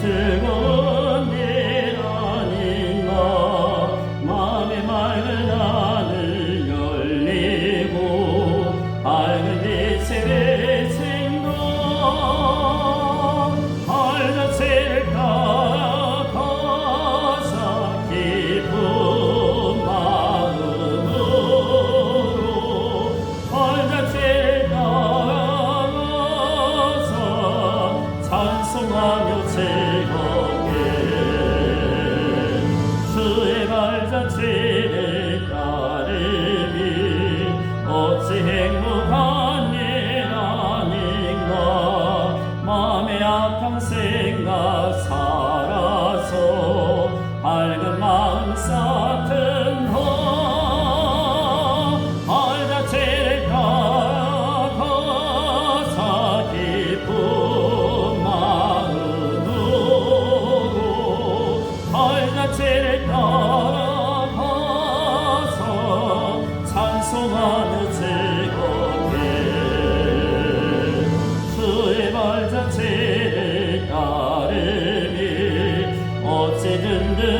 Sözüm 밤에 악한 생각 살아서 밝은 마음 쌓은 호 알다채를 따라가사 깊은 마음으로 발자체를 따라가서 찬송하는 새 döndü.